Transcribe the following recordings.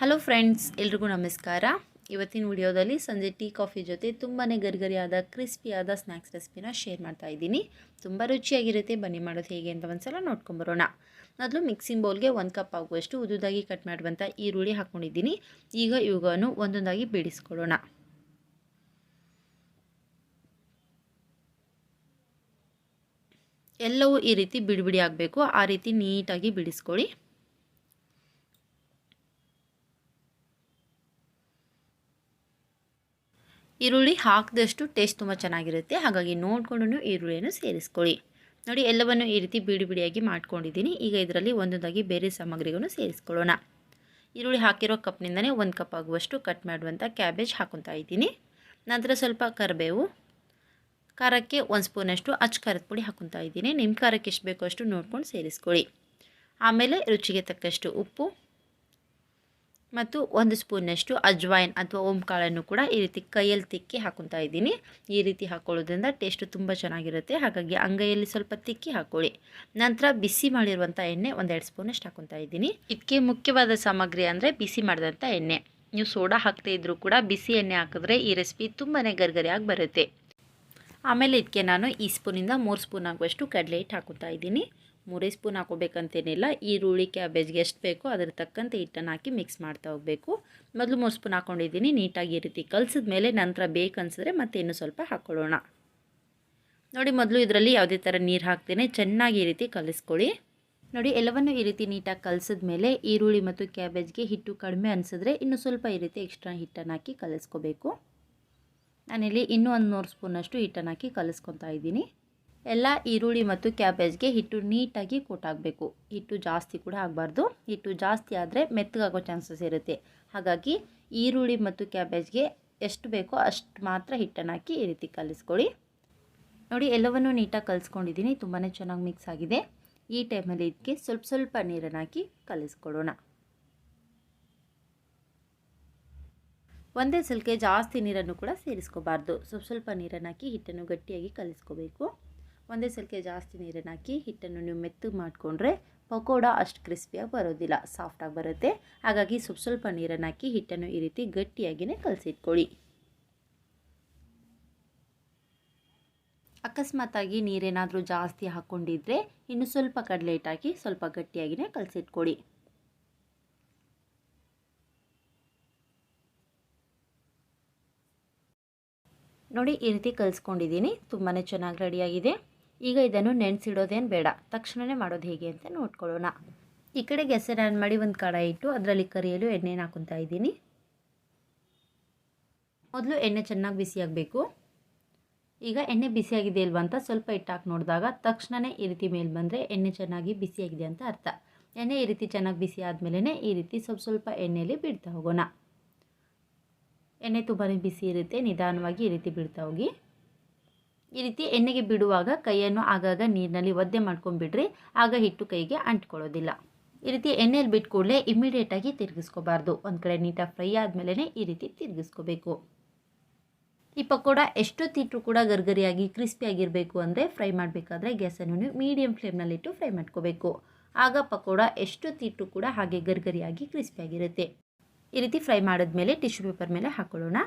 Hello friends ಎಲ್ರಿಗೂ ನಮಸ್ಕಾರ. ಇವತ್ತಿನ ವಿಡಿಯೋದಲ್ಲಿ ಸಂಜೆ ಟೀ, ಕಾಫಿ ಜೊತೆ ತುಂಬಾ ಗರಿಗರಿಯಾದ, ಕ್ರಿಸ್ಪಿಯಾದ ಸ್ನ್ಯಾಕ್ಸ್ ರೆಸಿಪಿನ ಶೇರ್ ಮಾಡ್ತಾ ಇದ್ದೀನಿ. ತುಂಬ ರುಚಿಯಾಗಿರುತ್ತೆ. ಬನ್ನಿ ಮಾಡೋದು ಹೇಗೆ ಅಂತ ಒಂದ್ಸಲ ನೋಡ್ಕೊಂಬರೋಣ ಮೊದಲು ಮಿಕ್ಸಿಂಗ್ ಬೌಲ್ಗೆ ಒಂದು ಕಪ್ ಆಗುವಷ್ಟು ಉದುದಾಗಿ ಕಟ್ ಮಾಡುವಂಥ ಈರುಳ್ಳಿ ಹಾಕ್ಕೊಂಡಿದ್ದೀನಿ ಈಗ ಇವುಗಳನ್ನು ಒಂದೊಂದಾಗಿ ಬಿಡಿಸ್ಕೊಳ್ಳೋಣ. ಎಲ್ಲವೂ ಈ ರೀತಿ ಬಿಡಿಬಿಡಿ ಬಿಡಿ ಆಗಬೇಕು. ಆ ರೀತಿ ನೀಟಾಗಿ ಬಿಡಿಸ್ಕೊಳ್ಳಿ. ಈರುಳ್ಳಿ ಹಾಕಿದಷ್ಟು ಟೇಸ್ಟ್ ತುಂಬ ಚೆನ್ನಾಗಿರುತ್ತೆ. ಹಾಗಾಗಿ ನೋಡಿಕೊಂಡು ಈರುಳ್ಳಿಯನ್ನು ಸೇರಿಸ್ಕೊಳ್ಳಿ. ನೋಡಿ, ಎಲ್ಲವನ್ನು ಈ ರೀತಿ ಬಿಡಿ ಬಿಡಿಯಾಗಿ ಮಾಡ್ಕೊಂಡಿದ್ದೀನಿ. ಈಗ ಇದರಲ್ಲಿ ಒಂದೊಂದಾಗಿ ಬೇರೆ ಸಾಮಗ್ರಿಗಳನ್ನು ಸೇರಿಸ್ಕೊಳ್ಳೋಣ. ಈರುಳ್ಳಿ ಹಾಕಿರೋ ಕಪ್ನಿಂದನೇ ಒಂದು ಕಪ್ ಆಗುವಷ್ಟು ಕಟ್ ಮಾಡುವಂಥ ಕ್ಯಾಬೇಜ್ ಹಾಕೊತಾ ಇದ್ದೀನಿ. ನಂತರ ಸ್ವಲ್ಪ ಕರಿಬೇವು, ಖಾರಕ್ಕೆ ಒಂದು ಸ್ಪೂನಷ್ಟು ಅಚ್ಚು ಖಾರದ ಪುಡಿ ಹಾಕೊತಾ ಇದ್ದೀನಿ. ನಿಮ್ಮ ಖಾರಕ್ಕೆ ಎಷ್ಟು ಬೇಕೋ ಅಷ್ಟು ನೋಡ್ಕೊಂಡು ಸೇರಿಸ್ಕೊಳ್ಳಿ. ಆಮೇಲೆ ರುಚಿಗೆ ತಕ್ಕಷ್ಟು ಉಪ್ಪು ಮತ್ತು ಒಂದು ಸ್ಪೂನಷ್ಟು ಅಜ್ವಾಯಿನ್ ಅಥವಾ ಓಂಕಾಳನ್ನು ಕೂಡ ಈ ರೀತಿ ಕೈಯಲ್ಲಿ ತಿಕ್ಕಿ ಹಾಕೊತಾ ಇದ್ದೀನಿ. ಈ ರೀತಿ ಹಾಕೊಳ್ಳೋದ್ರಿಂದ ಟೇಸ್ಟು ತುಂಬ ಚೆನ್ನಾಗಿರುತ್ತೆ. ಹಾಗಾಗಿ ಅಂಗೈಯಲ್ಲಿ ಸ್ವಲ್ಪ ತಿಕ್ಕಿ ಹಾಕೊಳ್ಳಿ. ನಂತರ ಬಿಸಿ ಮಾಡಿರುವಂಥ ಎಣ್ಣೆ ಒಂದೆರಡು ಸ್ಪೂನಷ್ಟು ಹಾಕೊತಾ ಇದ್ದೀನಿ. ಇದಕ್ಕೆ ಮುಖ್ಯವಾದ ಸಾಮಗ್ರಿ ಅಂದರೆ ಬಿಸಿ ಮಾಡಿದಂಥ ಎಣ್ಣೆ. ನೀವು ಸೋಡಾ ಹಾಕ್ತಾ ಇದ್ದರೂ ಕೂಡ ಬಿಸಿ ಎಣ್ಣೆ ಹಾಕಿದ್ರೆ ಈ ರೆಸಿಪಿ ತುಂಬಾ ಗರಿಗರಿಯಾಗಿ ಬರುತ್ತೆ. ಆಮೇಲೆ ಇದಕ್ಕೆ ನಾನು ಈ ಸ್ಪೂನಿಂದ ಮೂರು ಸ್ಪೂನ್ ಆಗುವಷ್ಟು ಕಡಲೆ ಹಿಟ್ಟು ಹಾಕೋತಾ ಇದ್ದೀನಿ. ಮೂರೇ ಸ್ಪೂನ್ ಹಾಕೋಬೇಕಂತೇನಿಲ್ಲ, ಈರುಳ್ಳಿ, ಕ್ಯಾಬೇಜ್ಗೆ ಎಷ್ಟು ಬೇಕೋ ಅದ್ರ ತಕ್ಕಂತೆ ಹಿಟ್ಟನ್ನು ಹಾಕಿ ಮಿಕ್ಸ್ ಮಾಡ್ತಾ ಹೋಗಬೇಕು. ಮೊದಲು ಮೂರು ಸ್ಪೂನ್ ಹಾಕ್ಕೊಂಡಿದ್ದೀನಿ ನೀಟಾಗಿ ಈ ರೀತಿ ಕಲಸಿದ ಮೇಲೆ ನಂತರ ಬೇಕನ್ಸಿದ್ರೆ ಮತ್ತೆ ಇನ್ನೂ ಸ್ವಲ್ಪ ಹಾಕ್ಕೊಳ್ಳೋಣ ನೋಡಿ ಮೊದಲು ಇದರಲ್ಲಿ ಯಾವುದೇ ಥರ ನೀರು ಹಾಕ್ತೇನೆ, ಚೆನ್ನಾಗಿ ಈ ರೀತಿ ಕಲಿಸ್ಕೊಳ್ಳಿ. ನೋಡಿ ಎಲ್ಲವನ್ನು ಈ ರೀತಿ ನೀಟಾಗಿ ಕಲಸಿದ ಮೇಲೆ ಈರುಳ್ಳಿ ಮತ್ತು ಕ್ಯಾಬೇಜ್ಗೆ ಹಿಟ್ಟು ಕಡಿಮೆ ಅನಿಸಿದ್ರೆ ಇನ್ನೂ ಸ್ವಲ್ಪ ಈ ರೀತಿ ಎಕ್ಸ್ಟ್ರಾ ಹಿಟ್ಟನ್ನು ಹಾಕಿ ಕಲಿಸ್ಕೋಬೇಕು. ನಾನಿಲ್ಲಿ ಇನ್ನೂ ಒಂದು ನೂರು ಸ್ಪೂನಷ್ಟು ಹಿಟ್ಟನ್ನು ಹಾಕಿ ಕಲಿಸ್ಕೊತಾ ಇದ್ದೀನಿ. ಎಲ್ಲ ಈರುಳ್ಳಿ ಮತ್ತು ಕ್ಯಾಬೇಜ್ಗೆ ಹಿಟ್ಟು ನೀಟಾಗಿ ಕೊಟ್ಟಾಗಬೇಕು ಹಿಟ್ಟು ಜಾಸ್ತಿ ಕೂಡ ಆಗಬಾರ್ದು. ಹಿಟ್ಟು ಜಾಸ್ತಿ ಆದರೆ ಮೆತ್ತಗಾಗೋ ಚಾನ್ಸಸ್ ಇರುತ್ತೆ. ಹಾಗಾಗಿ ಈರುಳ್ಳಿ ಮತ್ತು ಕ್ಯಾಬೇಜ್ಗೆ ಎಷ್ಟು ಬೇಕೋ ಅಷ್ಟು ಮಾತ್ರ ಹಿಟ್ಟನ್ನು ಹಾಕಿ ಈ ರೀತಿ ಕಲಿಸ್ಕೊಳ್ಳಿ. ನೋಡಿ, ಎಲ್ಲವನ್ನೂ ನೀಟಾಗಿ ಕಲಿಸ್ಕೊಂಡಿದ್ದೀನಿ. ತುಂಬಾ ಚೆನ್ನಾಗಿ ಮಿಕ್ಸ್ ಆಗಿದೆ. ಈ ಟೈಮಲ್ಲಿ ಇದಕ್ಕೆ ಸ್ವಲ್ಪ ಸ್ವಲ್ಪ ನೀರನ್ನು ಹಾಕಿ ಕಲಿಸ್ಕೊಡೋಣ ಒಂದೇ ಸಲಕ್ಕೆ ಜಾಸ್ತಿ ನೀರನ್ನು ಕೂಡ ಸೇರಿಸ್ಕೋಬಾರ್ದು. ಸ್ವಲ್ಪ ಸ್ವಲ್ಪ ನೀರನ್ನು ಹಾಕಿ ಹಿಟ್ಟನ್ನು ಗಟ್ಟಿಯಾಗಿ ಕಲಿಸ್ಕೋಬೇಕು. ಒಂದೇ ಸಲಕ್ಕೆ ಜಾಸ್ತಿ ನೀರನ್ನು ಹಾಕಿ ಹಿಟ್ಟನ್ನು ನೀವು ಮೆತ್ತಗೆ ಮಾಡಿಕೊಂಡ್ರೆ ಪಕೋಡ ಅಷ್ಟು ಕ್ರಿಸ್ಪಿಯಾಗಿ ಬರೋದಿಲ್ಲ ಸಾಫ್ಟಾಗಿ ಬರುತ್ತೆ. ಹಾಗಾಗಿ ಸ್ವಲ್ಪ ಸ್ವಲ್ಪ ನೀರನ್ನು ಹಾಕಿ ಹಿಟ್ಟನ್ನು ಈ ರೀತಿ ಗಟ್ಟಿಯಾಗಿಯೇ ಕಲಸಿಟ್ಕೊಳ್ಳಿ. ಅಕಸ್ಮಾತಾಗಿ ನೀರೇನಾದರೂ ಜಾಸ್ತಿ ಹಾಕ್ಕೊಂಡಿದ್ರೆ ಇನ್ನು ಸ್ವಲ್ಪ ಕಡಲೆ ಹಾಕಿ ಸ್ವಲ್ಪ ಗಟ್ಟಿಯಾಗಿಯೇ ಕಲಸಿಟ್ಕೊಳ್ಳಿ. ನೋಡಿ ಈ ರೀತಿ ಕಲಿಸ್ಕೊಂಡಿದ್ದೀನಿ ತುಂಬಾ ಚೆನ್ನಾಗಿ ರೆಡಿಯಾಗಿದೆ ಈಗ ಇದನ್ನು ನೆನೆಸಿಡೋದೇನು ಬೇಡ. ತಕ್ಷಣವೇ ಮಾಡೋದು ಹೇಗೆ ಅಂತ ನೋಡ್ಕೊಳ್ಳೋಣ. ಈ ಕಡೆ ಹೆಸರು ಆನ್ ಮಾಡಿ ಒಂದು ಕಡಾಯಿ ಇಟ್ಟು ಅದರಲ್ಲಿ ಕರಿಯಲು ಎಣ್ಣೆನ ಹಾಕೊತಾ ಇದ್ದೀನಿ. ಮೊದಲು ಎಣ್ಣೆ ಚೆನ್ನಾಗಿ ಬಿಸಿಯಾಗಬೇಕು ಈಗ ಎಣ್ಣೆ ಬಿಸಿಯಾಗಿದೆ ಇಲ್ವಾ ಅಂತ ಸ್ವಲ್ಪ ಹಿಟ್ಟಾಕಿ ನೋಡಿದಾಗ ತಕ್ಷಣವೇ ಈ ರೀತಿ ಮೇಲೆ ಬಂದರೆ ಎಣ್ಣೆ ಚೆನ್ನಾಗಿ ಬಿಸಿಯಾಗಿದೆ ಅಂತ ಅರ್ಥ. ಎಣ್ಣೆ ಈ ರೀತಿ ಚೆನ್ನಾಗಿ ಬಿಸಿ ಆದಮೇಲೆ ಈ ರೀತಿ ಸ್ವಲ್ಪ ಸ್ವಲ್ಪ ಎಣ್ಣೆಯಲ್ಲಿ ಬಿಡ್ತಾ ಹೋಗೋಣ. ಎಣ್ಣೆ ತುಂಬಾ ಬಿಸಿ ಇರುತ್ತೆ, ನಿಧಾನವಾಗಿ ಈ ರೀತಿ ಬಿಡ್ತಾ ಹೋಗಿ. ಈ ರೀತಿ ಎಣ್ಣೆಗೆ ಬಿಡುವಾಗ ಕೈಯನ್ನು ಆಗಾಗ ನೀರಿನಲ್ಲಿ ಒದ್ದೆ ಮಾಡ್ಕೊಂಡ್ಬಿಡ್ರಿ. ಆಗ ಹಿಟ್ಟು ಕೈಗೆ ಅಂಟ್ಕೊಳ್ಳೋದಿಲ್ಲ. ಈ ರೀತಿ ಎಣ್ಣೆಯಲ್ಲಿ ಬಿಟ್ಟು ಕೂಡಲೇ ಇಮಿಡಿಯೇಟಾಗಿ ತಿರುಗಿಸ್ಕೋಬಾರ್ದು. ಒಂದು ಕಡೆ ನೀಟಾಗಿ ಫ್ರೈ ಆದಮೇಲೆ ಈ ರೀತಿ ತಿರುಗಿಸ್ಕೋಬೇಕು. ಈ ಪಕೋಡ ಎಷ್ಟೊತ್ತಿಟ್ಟರೂ ಕೂಡ ಗರ್ಗರಿಯಾಗಿ ಕ್ರಿಸ್ಪಿಯಾಗಿರಬೇಕು ಅಂದರೆ ಫ್ರೈ ಮಾಡಬೇಕಾದ್ರೆ ಗ್ಯಾಸನ್ನು ನೀವು ಮೀಡಿಯಂ ಫ್ಲೇಮ್ನಲ್ಲಿಟ್ಟು ಫ್ರೈ ಮಾಡ್ಕೋಬೇಕು. ಆಗ ಪಕೋಡ ಎಷ್ಟೊತ್ತಿಟ್ಟರೂ ಕೂಡ ಹಾಗೆ ಗರ್ಗರಿಯಾಗಿ ಕ್ರಿಸ್ಪಿಯಾಗಿರುತ್ತೆ ಈ ರೀತಿ ಫ್ರೈ ಮಾಡಿದ್ಮೇಲೆ ಟಿಶ್ಯೂ ಪೇಪರ್ ಮೇಲೆ ಹಾಕೊಳ್ಳೋಣ.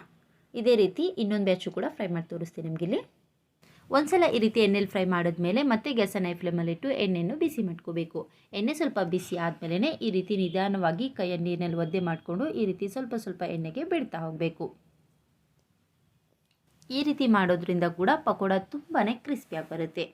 ಇದೇ ರೀತಿ ಇನ್ನೊಂದು ಬ್ಯಾಚು ಕೂಡ ಫ್ರೈ ಮಾಡಿ ತೋರಿಸ್ತೀನಿ ನಿಮಗಿಲ್ಲಿ. ಒಂದ್ಸಲ ಈ ರೀತಿ ಎಣ್ಣೆಲಿ ಫ್ರೈ ಮಾಡಿದ್ಮೇಲೆ ಮತ್ತೆ ಗ್ಯಾಸನ್ನು ಐ ಫ್ಲೇಮಲ್ಲಿಟ್ಟು ಎಣ್ಣೆಯನ್ನು ಬಿಸಿ ಮಾಡ್ಕೋಬೇಕು. ಎಣ್ಣೆ ಸ್ವಲ್ಪ ಬಿಸಿ ಆದಮೇಲೆ ಈ ರೀತಿ ನಿಧಾನವಾಗಿ ಕೈಯ ನೀರಿನಲ್ಲಿ ಒದ್ದೆ ಮಾಡಿಕೊಂಡು ಈ ರೀತಿ ಸ್ವಲ್ಪ ಸ್ವಲ್ಪ ಎಣ್ಣೆಗೆ ಬಿಡ್ತಾ ಹೋಗಬೇಕು. ಈ ರೀತಿ ಮಾಡೋದ್ರಿಂದ ಕೂಡ ಪಕೋಡ ತುಂಬಾ ಕ್ರಿಸ್ಪಿಯಾಗಿ ಬರುತ್ತೆ.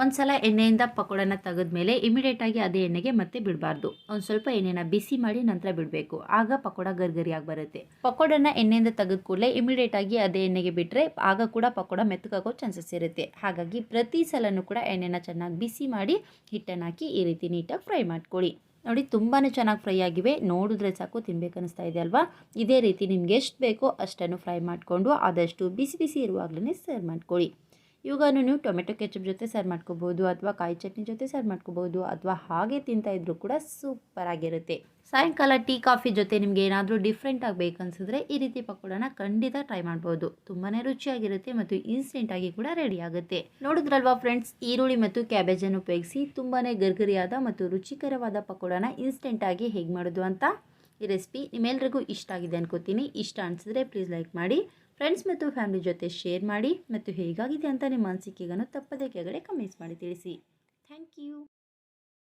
ಒಂದು ಸಲ ಎಣ್ಣೆಯಿಂದ ಪಕೋಡನ ತೆಗೆದ್ಮೇಲೆ ಇಮಿಡಿಯೇಟಾಗಿ ಅದೇ ಎಣ್ಣೆಗೆ ಮತ್ತೆ ಬಿಡಬಾರ್ದು. ಒಂದು ಸ್ವಲ್ಪ ಎಣ್ಣೆನ ಬಿಸಿ ಮಾಡಿ ನಂತರ ಬಿಡಬೇಕು. ಆಗ ಪಕೋಡ ಗರ್ಗರಿಯಾಗಿ ಬರುತ್ತೆ. ಪಕೋಡನ ಎಣ್ಣೆಯಿಂದ ತೆಗೆದ ಕೂಡಲೇ ಇಮಿಡಿಯೇಟಾಗಿ ಅದೇ ಎಣ್ಣೆಗೆ ಬಿಟ್ಟರೆ ಆಗ ಕೂಡ ಪಕೋಡ ಮೆತ್ತಕಾಗೋ ಚಾನ್ಸಸ್ ಇರುತ್ತೆ. ಹಾಗಾಗಿ ಪ್ರತಿ ಸಲನೂ ಕೂಡ ಎಣ್ಣೆನ ಚೆನ್ನಾಗಿ ಬಿಸಿ ಮಾಡಿ ಹಿಟ್ಟನ್ನು ಹಾಕಿ ಈ ರೀತಿ ನೀಟಾಗಿ ಫ್ರೈ ಮಾಡ್ಕೊಳ್ಳಿ. ನೋಡಿ ತುಂಬಾ ಚೆನ್ನಾಗಿ ಫ್ರೈ ಆಗಿವೆ. ನೋಡಿದ್ರೆ ಸಾಕು, ತಿನ್ಬೇಕು ಅನಿಸ್ತಾ ಇದೆ ಅಲ್ವಾ? ಇದೇ ರೀತಿ ನಿಮ್ಗೆ ಎಷ್ಟು ಬೇಕೋ ಅಷ್ಟನ್ನು ಫ್ರೈ ಮಾಡಿಕೊಂಡು ಆದಷ್ಟು ಬಿಸಿ ಬಿಸಿ ಇರುವಾಗಲೇ ಸರ್ವ್ ಮಾಡ್ಕೊಳ್ಳಿ. ಇವಾಗನು ನೀವು ಟೊಮೆಟೊ ಕೆಚಪ್ ಜೊತೆ ಸರ್ವ್ ಮಾಡ್ಕೋಬೋದು, ಅಥವಾ ಕಾಯಿ ಚಟ್ನಿ ಜೊತೆ ಸರ್ವ್ ಮಾಡ್ಕೋಬೋದು, ಅಥವಾ ಹಾಗೆ ತಿಂತಾ ಇದ್ರೂ ಕೂಡ ಸೂಪರ್ ಆಗಿರುತ್ತೆ. ಸಾಯಂಕಾಲ ಟೀ, ಕಾಫಿ ಜೊತೆ ನಿಮ್ಗೆ ಏನಾದರೂ ಡಿಫ್ರೆಂಟ್ ಆಗಬೇಕನ್ಸಿದ್ರೆ ಈ ರೀತಿ ಪಕೋಡನ ಖಂಡಿತ ಟ್ರೈ ಮಾಡ್ಬೋದು. ತುಂಬಾನೇ ರುಚಿಯಾಗಿರುತ್ತೆ ಮತ್ತು ಇನ್ಸ್ಟೆಂಟಾಗಿ ಕೂಡ ರೆಡಿ ಆಗುತ್ತೆ. ನೋಡಿದ್ರಲ್ವಾ ಫ್ರೆಂಡ್ಸ್ ಈರುಳ್ಳಿ ಮತ್ತು ಕ್ಯಾಬೇಜನ್ನು ಉಪಯೋಗಿಸಿ ತುಂಬಾ ಗರ್ಗರಿಯಾದ ಮತ್ತು ರುಚಿಕರವಾದ ಪಕೋಡನ ಇನ್ಸ್ಟೆಂಟಾಗಿ ಹೇಗೆ ಮಾಡೋದು ಅಂತ ಈ ರೆಸಿಪಿ ನಿಮ್ಮೆಲ್ರಿಗೂ ಇಷ್ಟ ಆಗಿದೆ ಅನ್ಕೋತೀನಿ. ಇಷ್ಟ ಅನಿಸಿದ್ರೆ ಪ್ಲೀಸ್ ಲೈಕ್ ಮಾಡಿ. ಫ್ರೆಂಡ್ಸ್ ಮತ್ತು ಫ್ಯಾಮಿಲಿ ಜೊತೆ ಶೇರ್ ಮಾಡಿ ಮತ್ತು ಹೇಗಾಗಿದೆ ಅಂತ ನಿಮ್ಮ ಅನಿಸಿಕೆಗಳನ್ನು ತಪ್ಪದೇ ಕೆಳಗಡೆ ಕಮೆಂಟ್ಸ್ ಮಾಡಿ ತಿಳಿಸಿ. Thank you